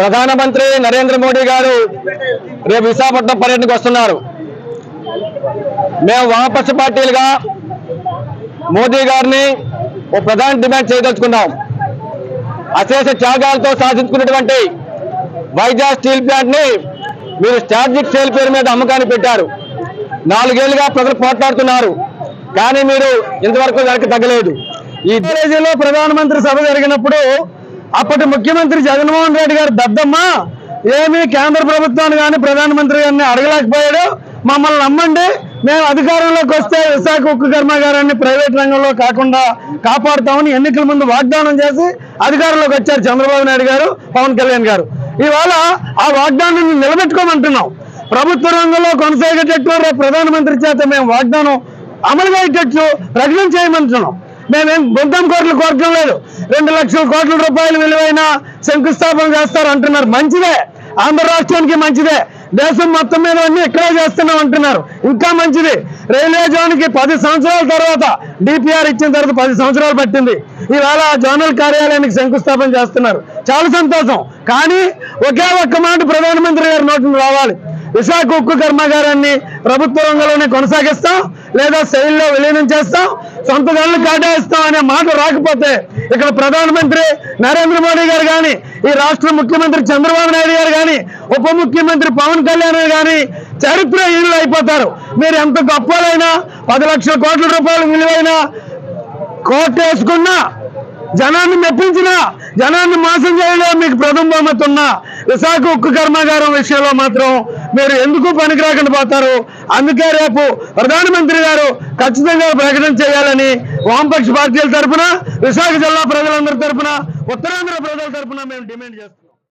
ప్రధానమంత్రి నరేంద్ర మోడీ గారు రేపు విశాఖపట్నం పర్యటనకు వస్తున్నారు. మేము వామపక్ష పార్టీలుగా మోదీ గారిని ఓ ప్రధాన డిమాండ్ చేయదలుచుకున్నాం. అశేష త్యాగాలతో సాధించుకున్నటువంటి వైజాగ్ స్టీల్ ప్లాంట్ని మీరు స్ట్రాటజిక్ సేల్ పేరు మీద అమ్మకాన్ని పెట్టారు. నాలుగేళ్ళుగా ప్రజలు పోట్లాడుతున్నారు. కానీ మీరు ఇంతవరకు వెనక్కి తగ్గలేదు. ఈ కాలేజీలో ప్రధానమంత్రి సభ జరిగినప్పుడు అప్పటి ముఖ్యమంత్రి జగన్మోహన్ రెడ్డి గారు దద్దమ్మ ఏమీ కేంద్ర ప్రభుత్వాన్ని కానీ ప్రధానమంత్రి గారిని అడగలేకపోయాడు. మమ్మల్ని నమ్మండి. మేము అధికారంలోకి వస్తే విశాఖ ఉక్కు కర్మాగారాన్ని ప్రైవేట్ రంగంలో కాకుండా కాపాడుతామని ఎన్నికల ముందు వాగ్దానం చేసి అధికారంలోకి వచ్చారు చంద్రబాబు నాయుడు గారు పవన్ కళ్యాణ్ గారు. ఇవాళ ఆ వాగ్దానాన్ని నిలబెట్టుకోమంటున్నాం. ప్రభుత్వ రంగంలో కొనసాగేటట్టు ప్రధానమంత్రి చేత మేము వాగ్దానం అమలు అయ్యేటట్టు ప్రకటన చేయమంటున్నాం. మేమేం బొంతం కోట్లు కోరటం లేదు. రెండు లక్షల కోట్ల రూపాయలు విలువైన శంకుస్థాపన చేస్తారు అంటున్నారు. మంచిదే. ఆంధ్ర రాష్ట్రానికి మంచిదే. దేశం మొత్తం మీద అన్ని ఇక్కడే చేస్తున్నాం అంటున్నారు. ఇంకా మంచిది. రైల్వే జోన్కి పది సంవత్సరాల తర్వాత డిపిఆర్ ఇచ్చిన తర్వాత పది సంవత్సరాలు పట్టింది. ఈవేళ జోనల్ కార్యాలయానికి శంకుస్థాపన చేస్తున్నారు. చాలా సంతోషం. కానీ ఒకే ఒక్క మాట ప్రధానమంత్రి గారి నోటిని రావాలి. విశాఖ ఉక్కు కర్మాగారాన్ని ప్రభుత్వ రంగంలోనే కొనసాగిస్తాం. లేదా శైలిలో విలీనం చేస్తాం సొంత గనులు కేటాయిస్తాం అనే మాట రాకపోతే ఇక్కడ ప్రధానమంత్రి నరేంద్ర మోడీ గారు కానీ ఈ రాష్ట్ర ముఖ్యమంత్రి చంద్రబాబు నాయుడు గారు కానీ ఉప ముఖ్యమంత్రి పవన్ కళ్యాణ్ కానీ చరిత్రహీనులు అయిపోతారు. మీరు ఎంత గొప్పలైనా పది లక్షల కోట్ల రూపాయలు విలువైన కోర్టు వేసుకున్నా జనాన్ని మెప్పించిన జనాన్ని మోసం చేయడం మీకు ప్రథమ బహుమతి ఉన్నా విశాఖ ఉక్కు కర్మాగారం విషయంలో మాత్రం మీరు ఎందుకు పనికి రాకుండా పోతారు? అందుకే రేపు ప్రధానమంత్రి గారు ఖచ్చితంగా ప్రకటన చేయాలని వామపక్ష పార్టీల తరఫున విశాఖ జిల్లా ప్రజలందరి తరఫున ఉత్తరాంధ్ర ప్రజల తరఫున మేము డిమాండ్ చేస్తాం